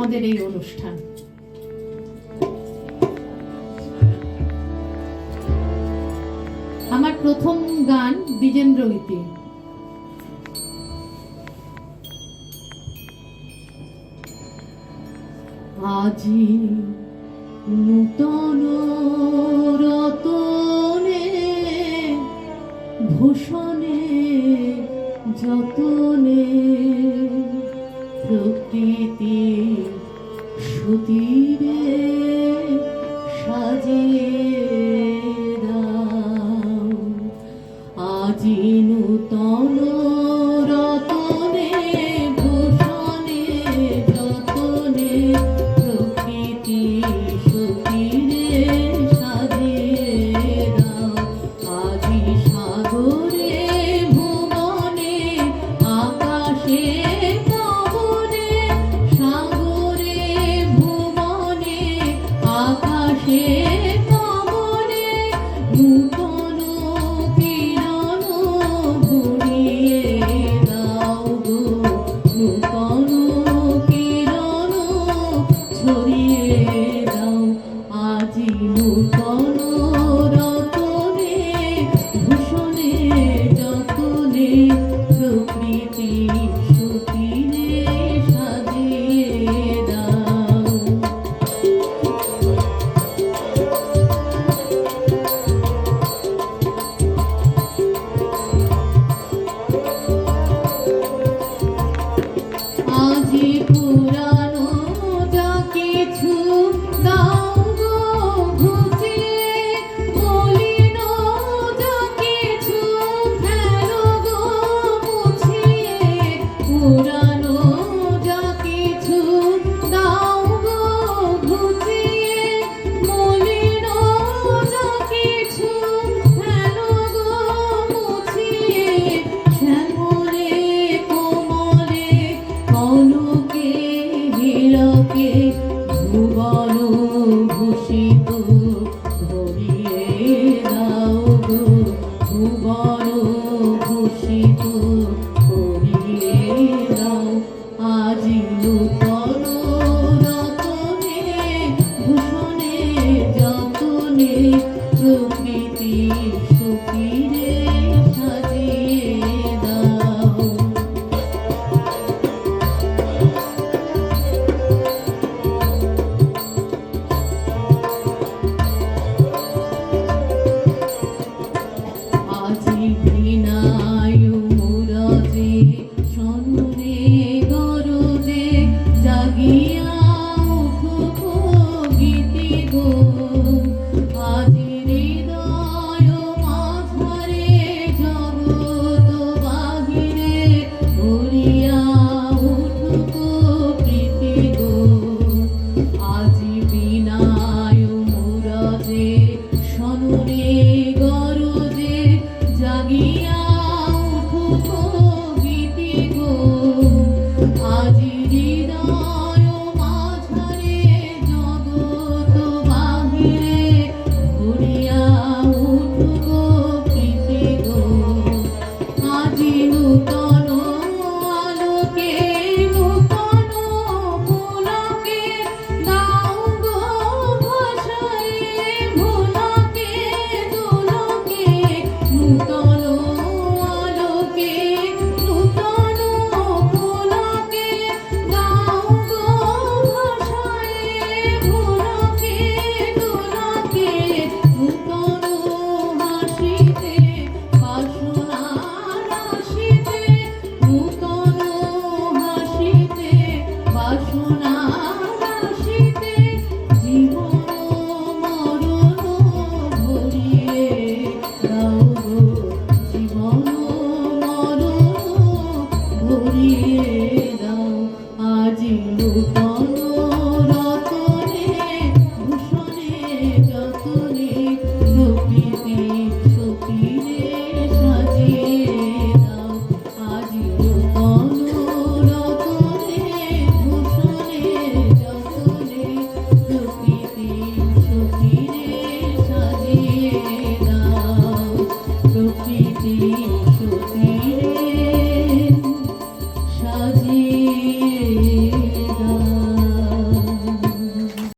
আমাদের এই অনুষ্ঠান। আমার প্রথম গান বিজেন্দ্র গীতি আজি নূতন রতনে ভূষণে যতনে প্রকৃতি জ্যোতিরে সাজিয়ে দাও। আজি নূতন রতনে ভূষণে যতনে প্রকৃতি সতীরে সাজিয়ে দাও। আজি সাগরে ভুবনে আকাশে ভুবন